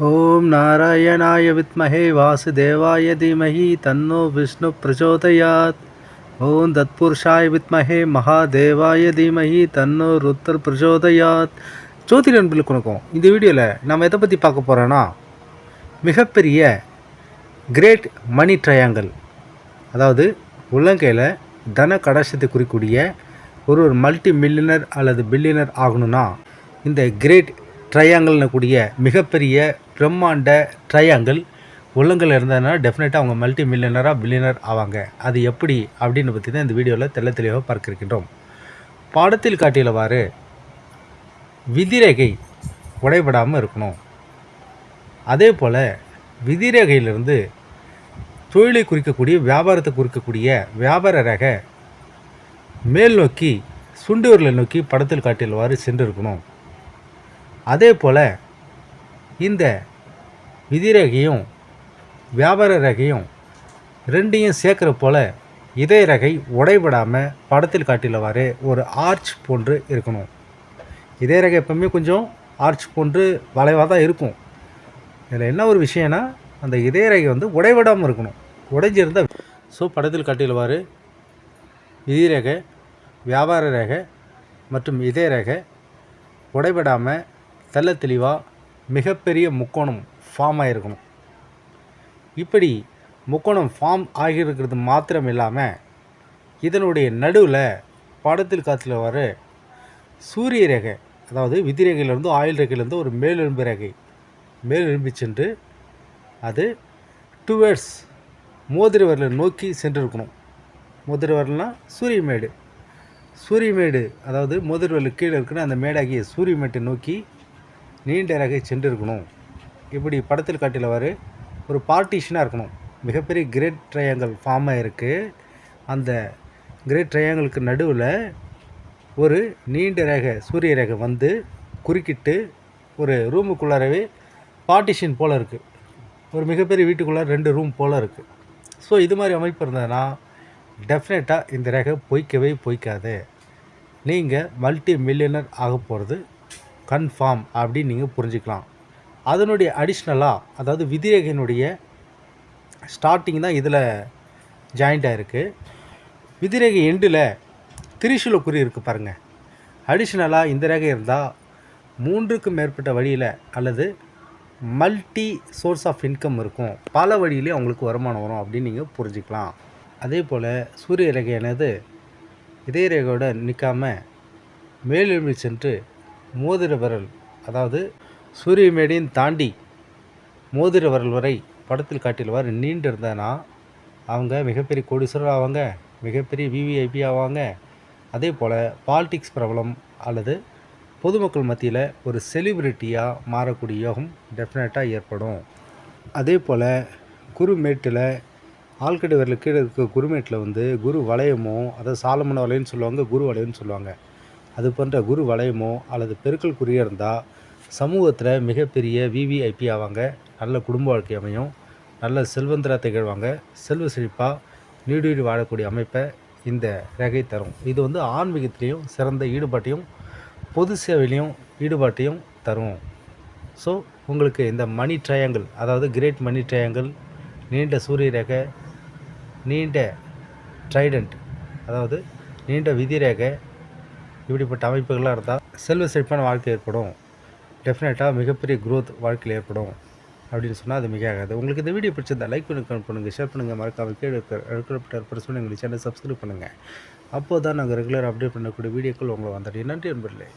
ஓம் நாராயணாய வித்மஹே வாசுதேவாய தீமஹி தன்னோ விஷ்ணு பிரச்சோதயாத். ஓம் தத்புருஷாய வித்மஹே மகாதேவாய தீமஹி தன்னோ ருத்தர் பிரச்சோதயாத். ஜோதிட நண்பர்களுக்கு வணக்கம். இந்த வீடியோவில் நம்ம எதை பற்றி பார்க்க போகிறோன்னா மிகப்பெரிய கிரேட் மணி ட்ரையாங்கல் அதாவது உள்ளங்கையில் தன கடாசத்தை குறிக்கூடிய ஒரு ஒரு மல்டி மில்லியனர் அல்லது பில்லியனர் ஆகணும்னா இந்த கிரேட் ட்ரையாங்கிள்னு கூடிய மிகப்பெரிய பிரம்மாண்ட ட்ரையாங்கிள் உள்ளங்கையில் இருந்ததுனால டெஃபினட்டாக அவங்க மல்டி மில்லியனராக பில்லியனர் ஆவாங்க. அது எப்படி? அப்படின்னு பற்றி தான் இந்த வீடியோவில் தெள்ள தெளிவாக பார்க்க இருக்கின்றோம் பாடத்தில் காட்டியவாறு விதிரேகை உடைபடாமல் இருக்கணும். அதே போல் விதிரேகையிலிருந்து தொழிலை குறிக்கக்கூடிய வியாபாரத்தை குறிக்கக்கூடிய வியாபார ரேகை மேல் நோக்கி சுண்டூரில் நோக்கி படத்தில் காட்டியவாறு சென்றிருக்கணும். அதே போல் இந்த விதிரகையும் வியாபார ரகையும் ரெண்டையும் சேர்க்குற போல் இதய ரகை உடைபடாமல் படத்தில் காட்டியவாறு ஒரு ஆர்ச் போன்று இருக்கணும். இதய ரகை எப்பவுமே கொஞ்சம் ஆர்ச் போன்று வளைவாக தான் இருக்கும். இதில் என்ன ஒரு விஷயம்னா அந்த இதய ரகை வந்து உடைவிடாமல் இருக்கணும். உடைஞ்சிருந்தால் ஸோ படத்தில் காட்டியவாறு விதி ரேகை வியாபார ரக மற்றும் இதய ரக உடைபடாமல் தெல்ல தெளிவாக மிகப்பெரிய முக்கோணம் ஃபார்ம் ஆகிருக்கணும் இப்படி முக்கோணம் ஃபார்ம் ஆகியிருக்கிறது மாத்திரம் இல்லாமல் இதனுடைய நடுவில் படத்தில் காத்தில் வர சூரிய ரேகை அதாவது விதி ரேகையிலேருந்து ஆயில் ரேகையிலேருந்து ஒரு மேலெலும்பு ரேகை மேலெலும்பி சென்று அது டுவேர்ட்ஸ் மோதிரவரில் நோக்கி சென்றிருக்கணும். மோதிர சூரியமேடு சூரியமேடு அதாவது மோதிரவரில் கீழே இருக்கிற அந்த மேடாகிய சூரியமேட்டை நோக்கி நீண்ட ரகை சென்றிருக்கணும். இப்படி படத்தில் காட்டிலவாறு ஒரு பார்ட்டிஷனாக இருக்கணும். மிகப்பெரிய கிரேட் ட்ரையாங்கல் ஃபார்ம் ஆகிருக்கு அந்த கிரேட் ட்ரையாங்கலுக்கு நடுவில் ஒரு நீண்ட ரேகை சூரிய ரேகை வந்து குறுக்கிட்டு ஒரு ரூமுக்குள்ளாரவே பார்ட்டிஷன் போல் இருக்குது ஒரு மிகப்பெரிய வீட்டுக்குள்ளே ரெண்டு ரூம் போல் இருக்குது ஸோ இது மாதிரி அமைப்பு இருந்ததுன்னா டெஃபினட்டாக இந்த ரேகை பொய்க்கவே பொய்க்காது. நீங்கள் மல்டி மில்லியனர் ஆக போகிறது கன்ஃபார்ம் அப்படின்னு நீங்கள் புரிஞ்சுக்கலாம். அதனுடைய அடிஷ்னலாக அதாவது விதிரேகையினுடைய ஸ்டார்டிங் தான் இதில் ஜாயிண்ட் ஆகிருக்கு விதிரேகை எண்டில் திரிசூல குறி இருக்குது பாருங்கள் அடிஷ்னலாக இந்த ரேகை இருந்தால் மூன்றுக்கு மேற்பட்ட வழியில் அல்லது மல்டி சோர்ஸ் ஆஃப் இன்கம் இருக்கும். பல வழியிலே அவங்களுக்கு வருமானம் வரும் அப்படின்னு நீங்கள் புரிஞ்சுக்கலாம். அதே போல் சூரிய ரேகையானது இதய ரேகையோடு நிற்காம மேலெழும்பி சென்று மோதிர விரல் அதாவது சூரிய மேடையும் தாண்டி மோதிர விரல் வரை படத்தில் காட்டியவாறு நீண்டு அவங்க மிகப்பெரிய கோடீஸ்வரர் ஆவாங்க மிகப்பெரிய விவிஐபி ஆவாங்க. அதே போல் பாலிடிக்ஸ் பிரபலம் அல்லது பொதுமக்கள் மத்தியில் ஒரு செலிப்ரிட்டியாக மாறக்கூடிய யோகம் டெஃபினட்டாக ஏற்படும். அதே போல் குருமேட்டில் ஆழ்கடை விரலுக்கு கீழே இருக்க குருமேட்டில் வந்து குரு வளையமோ அதாவது சாலமன வளையம்னு சொல்லுவாங்க குரு வளையம்னு சொல்லுவாங்க. அது போன்ற குரு வளையமோ அல்லது பெருக்கல் குறியாக இருந்தால் சமூகத்தில் மிகப்பெரிய விவிஐபி ஆவாங்க. நல்ல குடும்ப வாழ்க்கை அமையும். நல்ல செல்வந்தராக திகழ்வாங்க. செல்வ செழிப்பாக நீடுஈடு வாழக்கூடிய அமைப்பை இந்த ரகை தரும். இது வந்து ஆன்மீகத்திலையும் சிறந்த ஈடுபாட்டையும் பொது சேவையிலையும் ஈடுபாட்டையும் தரும். ஸோ உங்களுக்கு இந்த மணி ட்ரையாங்கிள் அதாவது கிரேட் மணி ட்ரையாங்கிள் நீண்ட சூரிய ரேகை நீண்ட ட்ரைடண்ட் அதாவது நீண்ட விதி ரேகை இப்படிப்பட்ட அமைப்புகளாக இருந்தால் செல்வ செழிப்பான வாழ்க்கை ஏற்படும். டெஃபினட்டாக மிகப்பெரிய க்ரோத் வாழ்க்கையில் ஏற்படும். அப்படின்னு சொன்னால் அது மிக ஆகாது உங்களுக்கு இந்த வீடியோ பிடிச்சிருந்தா லைக் பண்ணி கமெண்ட் பண்ணுங்கள் ஷேர் பண்ணுங்கள் மறக்காம கீழே இருக்கிற எடுக்கப்பட்ட பிரச்சனை எங்களுக்கு சேனல் சப்ஸ்கிரைப் பண்ணுங்கள் அப்போ தான் நாங்கள் ரெகுலர் அப்டேட் பண்ணக்கூடிய வீடியோக்கள் உங்களை வந்துடுறேன் நன்றி நண்பர்களே